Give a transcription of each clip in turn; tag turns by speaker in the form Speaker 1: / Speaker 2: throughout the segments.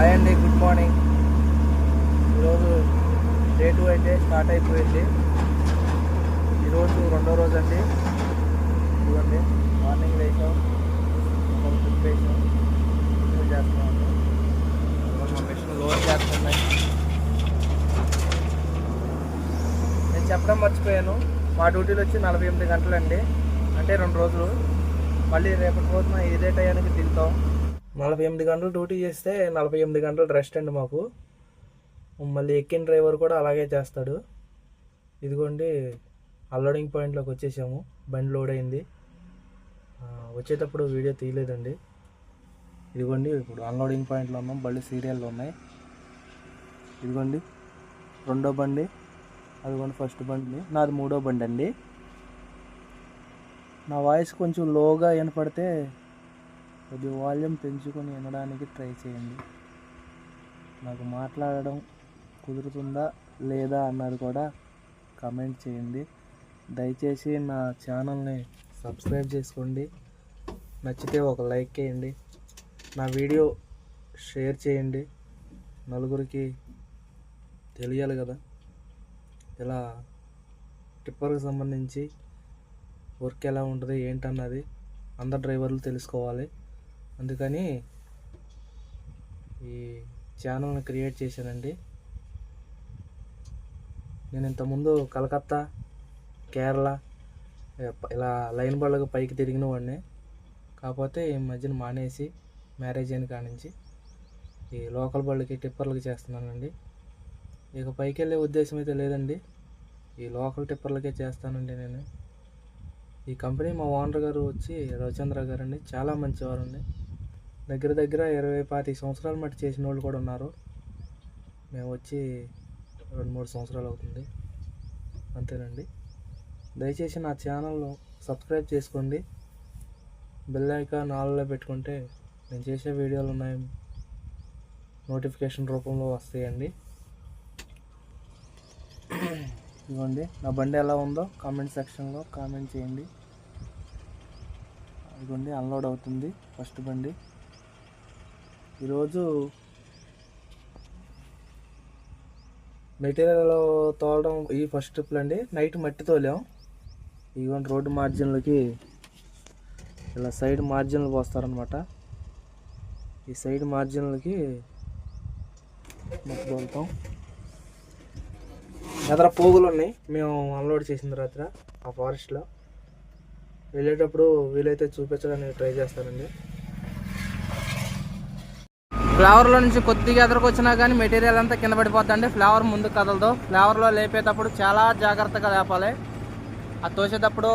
Speaker 1: Hi అండి good morning ఈరోజు day two అయితే స్టార్ట్ అయిపోయింది. ఈరోజు రెండో రోజు అండి. చూడండి మార్నింగ్ లేచాం. ఒక ట్రిప్ వేసాం. ట్రిప్ చేస్తున్నాం. మా మిషన్ లోడ్ చేస్తున్నాయి నేను చెప్పడం మర్చిపోయాను. మా డ్యూటీలు వచ్చి నలభై ఎనిమిది గంటలండి. అంటే రెండు రోజులు. మళ్ళీ రేపటి రోజున ఇదే టయానికి దిగుతాం నలభై ఎనిమిది గంటలు డ్యూటీ చేస్తే నలభై ఎనిమిది గంటలు రెస్ట్ అండి మాకు. మళ్ళీ ఎక్కిన డ్రైవర్ కూడా అలాగే చేస్తాడు. ఇదిగోండి అన్లోడింగ్ పాయింట్లోకి వచ్చేసాము. బండి లోడ్ అయింది. వచ్చేటప్పుడు వీడియో తీయలేదండి. ఇదిగోండి ఇప్పుడు అన్లోడింగ్ పాయింట్లో ఉన్నాం. బండి సీరియల్లో ఉన్నాయి. ఇదిగోండి రెండో బండి. అదిగోండి ఫస్ట్ బండి నాది మూడో బండి అండి నా వాయిస్ కొంచెం లోగా వినపడితే కొద్ది వాల్యూమ్ పెంచుకొని వినడానికి ట్రై చేయండి. నాకు మాట్లాడడం కుదురుతుందా లేదా అన్నది కూడా కమెంట్ చేయండి. దయచేసి నా ఛానల్ని సబ్స్క్రైబ్ చేసుకోండి. నచ్చితే ఒక లైక్ చేయండి. నా వీడియో షేర్ చేయండి. నలుగురికి తెలియాలి కదా. ఇలా టిప్పర్కి సంబంధించి వర్క్ ఎలా ఉంటుంది ఏంటన్నది అందరు డ్రైవర్లు తెలుసుకోవాలి. అందుకని ఈ ఛానల్ని క్రియేట్ చేశానండి. నేను ఇంతకుముందు కలకత్తా కేరళ ఇలా లైన్ బళ్ళకు పైకి తిరిగిన వాడిని. కాకపోతే ఈ మధ్యన మానేసి మ్యారేజ్ అయిన కానించి నుంచి ఈ లోకల్ బళ్ళకి టిప్పర్లకి చేస్తున్నానండి. ఇక పైకి వెళ్ళే ఉద్దేశం అయితే లేదండి. ఈ లోకల్ టిప్పర్లకే చేస్తానండి నేను. ఈ కంపెనీ మా ఓనర్ గారు వచ్చి రవిచంద్ర గారు అండి చాలా మంచివారు అండి దగ్గర దగ్గర ఇరవై పాతి సంవత్సరాలు మట్టి చేసిన వాళ్ళు కూడా ఉన్నారు. మేము వచ్చి రెండు మూడు సంవత్సరాలు అవుతుంది. అంతేనండి. దయచేసి నా ఛానల్ను సబ్స్క్రైబ్ చేసుకోండి. బెల్ ఐకాన్ ఆల్లో పెట్టుకుంటే నేను చేసే వీడియోలు ఉన్నాయి. నోటిఫికేషన్ రూపంలో వస్తాయండి. ఇవ్వండి నా బండి ఎలా ఉందో కామెంట్ సెక్షన్లో కామెంట్ చేయండి. ఇదిగోండి అన్లోడ్ అవుతుంది ఫస్ట్ బండి. ఈరోజు మెటీరియల్ తోలడం ఈ ఫస్ట్ ట్రిప్లు అండి. నైట్ మట్టి తోలాం. ఇదిగోండి రోడ్డు మార్జిన్లకి ఇలా సైడ్ మార్జిన్లు పోస్తారనమాట ఈ సైడ్ మార్జిన్లకి మట్టి తోలుతాం. ఎదర పోగులు ఉన్నాయి. మేము అన్లోడ్ చేసిన తర్వాత ఆ ఫారెస్ట్లో వెళ్ళేటప్పుడు వీలైతే చూపించడానికి ట్రై చేస్తానండి. ఫ్లేవర్లో నుంచి కొద్దిగా ఎదురుకొచ్చినా కానీ మెటీరియల్ అంతా కింద పడిపోతుందండి ఫ్లేవర్ ముందు కదలదు. ఫ్లేవర్లో లేపేటప్పుడు చాలా జాగ్రత్తగా లేపాలి. అది తోసేటప్పుడు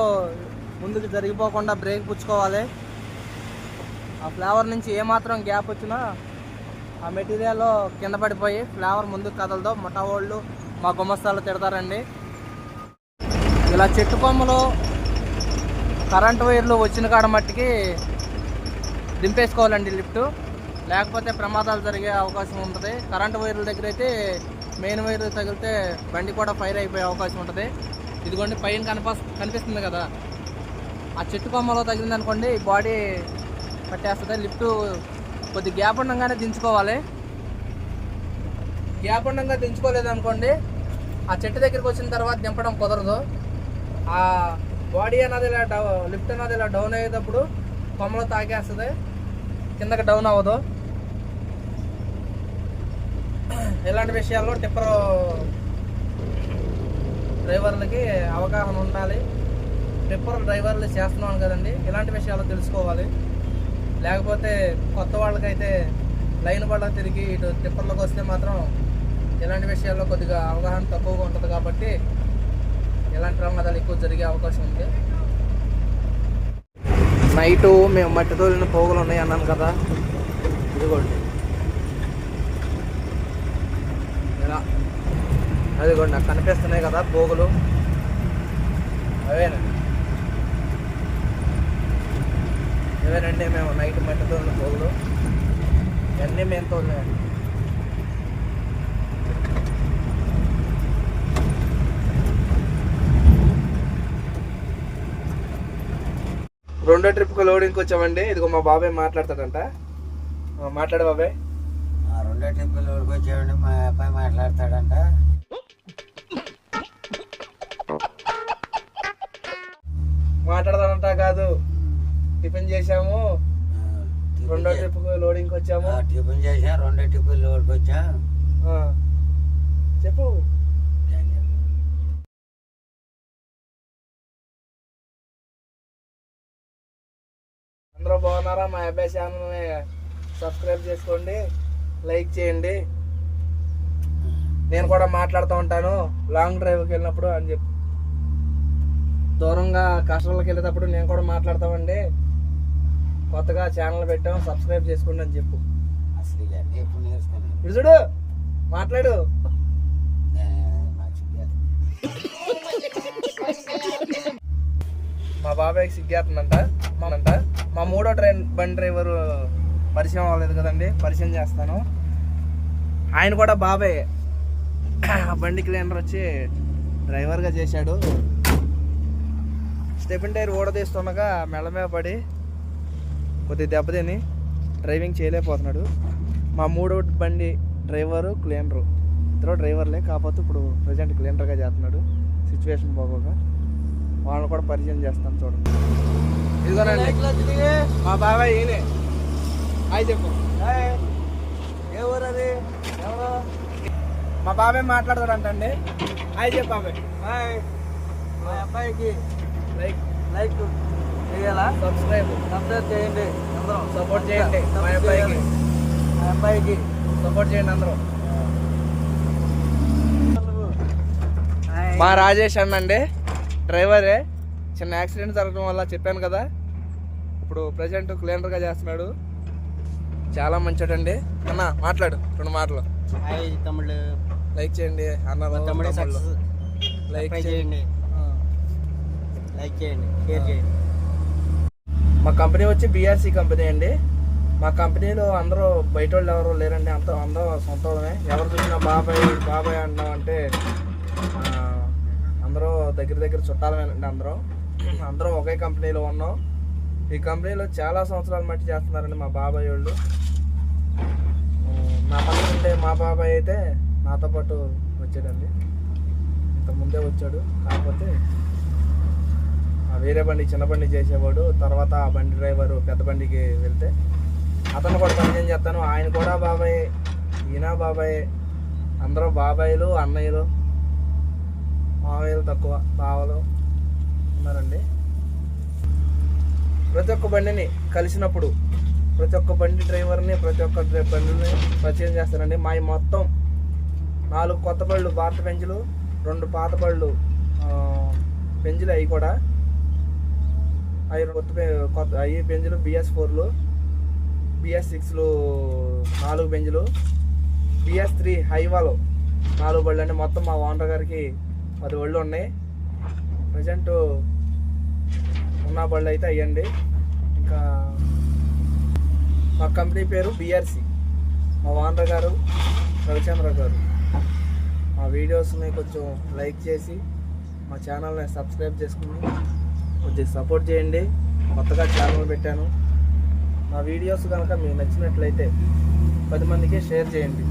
Speaker 1: ముందుకు జరిగిపోకుండా బ్రేక్ పుచ్చుకోవాలి. ఆ ఫ్లేవర్ నుంచి ఏమాత్రం గ్యాప్ వచ్చినా ఆ మెటీరియల్ కింద పడిపోయి ఫ్లేవర్ ముందుకు కదలదు. ముఠా వాళ్ళు మా గుమస్తాలు తిడతారండి. ఇలా చెట్టు కొమ్మలు కరెంట్ వైర్లు వచ్చిన కాడ మట్టికి దింపేసుకోవాలండి లిఫ్ట్. లేకపోతే ప్రమాదాలు జరిగే అవకాశం ఉంటుంది. కరెంట్ వైర్ల దగ్గర అయితే మెయిన్ వైర్ తగిలితే బండి కూడా ఫైర్ అయిపోయే అవకాశం ఉంటుంది. ఇదిగోండి పైన కనిప కనిపిస్తుంది కదా. ఆ చెట్టు కొమ్మలో తగిలింది అనుకోండి బాడీ పట్టేస్తుంది. లిఫ్ట్ కొద్ది గ్యాప్ ఉండగానే దించుకోవాలి. గ్యాప్ ఉండగా దించుకోలేదనుకోండి ఆ చెట్టు దగ్గరికి వచ్చిన తర్వాత దింపడం కుదరదు. ఆ బాడీ అన్నది ఇలా డౌ లిఫ్ట్ అన్నది ఇలా డౌన్ అయ్యేటప్పుడు కొమ్మలో తాకేస్తుంది. కిందకి డౌన్ అవ్వదు. ఇలాంటి విషయాల్లో టిప్పర్ డ్రైవర్లకి అవగాహన ఉండాలి. టిప్పర్ డ్రైవర్లు చేస్తున్నాం కదండి ఇలాంటి విషయాలు తెలుసుకోవాలి. లేకపోతే కొత్త వాళ్ళకైతే లైన్ పడ తిరిగి ఇటు టిప్పర్లకు వస్తే మాత్రం ఇలాంటి విషయాల్లో కొద్దిగా అవగాహన తక్కువగా ఉంటుంది కాబట్టి ఇలాంటి ప్రమాదాలు ఎక్కువ జరిగే అవకాశం ఉంది. నైటు మేము మట్టి పోగులు ఉన్నాయి అన్నాను కదా. ఇదిగోండి ఇలా అదిగోండి నాకు కనిపిస్తున్నాయి కదా పోగులు. అవేనండి. ఇవేనండి మేము నైట్ మట్టితో ఉన్న పోగులు. ఇవన్నీ మేము తోలినాయండి. రెండో ట్రిప్కి లోడింగ్కి వచ్చామండి. ఇదిగో మా బాబాయ్ మాట్లాడతాడంట. మాట్లాడు బాబాయ్.
Speaker 2: ఆ, ట్రిప్ లోడ్కి వచ్చామండి. మా అబ్బాయి మాట్లాడతాడంట.
Speaker 1: మాట్లాడదానంట కాదు. టిఫిన్ చేసాము రెండో ట్రిప్ లోడింగ్ వచ్చాము.
Speaker 2: టిఫిన్ చేసా రెండో ట్రిప్పులు వచ్చా.
Speaker 1: ఆ. చెప్పు. అందరూ బాగున్నారా? మా అబ్బాయి ఛానల్ని సబ్స్క్రైబ్ చేసుకోండి. లైక్ చేయండి. నేను కూడా మాట్లాడుతూ ఉంటాను. లాంగ్ డ్రైవ్కి వెళ్ళినప్పుడు అని చెప్పి. దూరంగా కస్టమర్లకు వెళ్ళేటప్పుడు నేను కూడా మాట్లాడతామండి. కొత్తగా ఛానల్ పెట్టాం సబ్స్క్రైబ్ చేసుకోండి అని చెప్పు.
Speaker 2: అసలు ఇవన్నీ ఎప్పుడు నేర్చుకున్నాను
Speaker 1: ఇటు చూడు మాట్లాడు. మా బాబాయ్కి సిగ్గేస్తుందంట మనంట మా మూడో ట్రైన్ బండి డ్రైవర్ పరిచయం అవ్వలేదు కదండి పరిచయం చేస్తాను. ఆయన కూడా బాబాయ్. బండి క్లీనర్ వచ్చి డ్రైవర్గా చేశాడు. స్టెపిన్ టైర్ ఊడదీస్తుండగా మెడ మీద పడి కొద్ది దెబ్బతిని డ్రైవింగ్ చేయలేకపోతున్నాడు. మా మూడో బండి డ్రైవరు క్లీనరు. ఇద్దరు డ్రైవర్లే కాకపోతే ఇప్పుడు ప్రజెంట్ క్లీనర్గా చేస్తున్నాడు. సిచ్యువేషన్ బాగోగా వాళ్ళని కూడా పరిచయం చేస్తాను చూడండి. ఇదిగోనండి. మా బాబాయ్ ఈయనే. హాయ్ చెప్పు.
Speaker 2: ఏ ఊరు అది? ఎవరు?
Speaker 1: మా బాబాయ్ మాట్లాడతాడంటండి. హాయ్ చెప్పు బాబాయ్.
Speaker 2: హాయ్. మా అబ్బాయికి
Speaker 1: లైక్
Speaker 2: లైక్ చేయాలా?
Speaker 1: సబ్స్క్రైబ్.
Speaker 2: సబ్స్క్రైబ్ చేయండి అందరూ.
Speaker 1: సపోర్ట్ చేయండి. మా అబ్బాయికి.
Speaker 2: మా అబ్బాయికి
Speaker 1: సపోర్ట్ చేయండి అందరూ. మా రాజేష్ అన్న అండి. డ్రైవరే. చిన్న యాక్సిడెంట్ జరగడం వల్ల చెప్పాను కదా. ఇప్పుడు ప్రజెంట్ క్లీనర్గా చేస్తున్నాడు. చాలా మంచోడండి. అన్న మాట్లాడు. రెండు మాటలు.
Speaker 2: హాయ్
Speaker 1: లైక్ చేయండి. అన్న
Speaker 2: తమ్ముడి
Speaker 1: లైక్ చేయండి.
Speaker 2: లైక్ చేయండి షేర్ చేయండి.
Speaker 1: మా కంపెనీ వచ్చి బీఆర్సీ కంపెనీ అండి. మా కంపెనీలో అందరూ బయట వాళ్ళు ఎవరు లేరండి అంత అందరూ సొంత వాళ్ళమే ఎవరు చూసినా బాబాయ్ బాబాయ్ అంటున్నాం అంటే అందరూ దగ్గర దగ్గర చుట్టాలమేనండి అందరూ. అందరం ఒకే కంపెనీలో ఉన్నాం. ఈ కంపెనీలో చాలా సంవత్సరాలు మట్టి చేస్తున్నారండి మా బాబాయ్ వాళ్ళు. నా పక్కన ఉండే మా బాబాయ్ అయితే నాతో పాటు వచ్చాడండి. ఇంత ముందే వచ్చాడు. కాకపోతే వేరే బండి చిన్న బండి చేసేవాడు. తర్వాత ఆ బండి డ్రైవర్ పెద్ద బండికి వెళ్తే అతను కూడా పరిచయం చేస్తాను. ఆయన కూడా బాబాయ్ ఈయన బాబాయ్ అందరూ బాబాయిలు అన్నయ్యలు మావయ్యలు తక్కువ బావలు ఉన్నారండి. ప్రతి ఒక్క బండిని కలిసినప్పుడు ప్రతి ఒక్క బండి డ్రైవర్ని ప్రతి ఒక్క డ్రై- బండిని పరిచయం చేస్తానండి. మా మొత్తం నాలుగు కొత్త బళ్ళు భారత పెంచులు రెండు పాత బళ్ళు పెంచులు అవి కూడా అవి కొత్త కొత్త అవి బెంజులు బిఎస్ ఫోర్లు బిఎస్ సిక్స్లు నాలుగు బెంజులు బిఎస్ త్రీ హైవాలో నాలుగు బళ్ళు. అంటే మొత్తం మా ఓనర్ గారికి పది బళ్ళు ఉన్నాయి. ప్రజెంట్ ఉన్న బళ్ళు అయితే అయ్యండి. ఇంకా మా కంపెనీ పేరు బిఆర్సి మా ఓనర్ గారు రవిచంద్ర గారు. మా వీడియోస్ని కొంచెం లైక్ చేసి మా ఛానల్ని సబ్స్క్రైబ్ చేసుకుని కొద్దిగా సపోర్ట్ చేయండి. కొత్తగా ఛానల్ పెట్టాను. నా వీడియోస్ కనుక మీకు నచ్చినట్లయితే పది మందికి షేర్ చేయండి.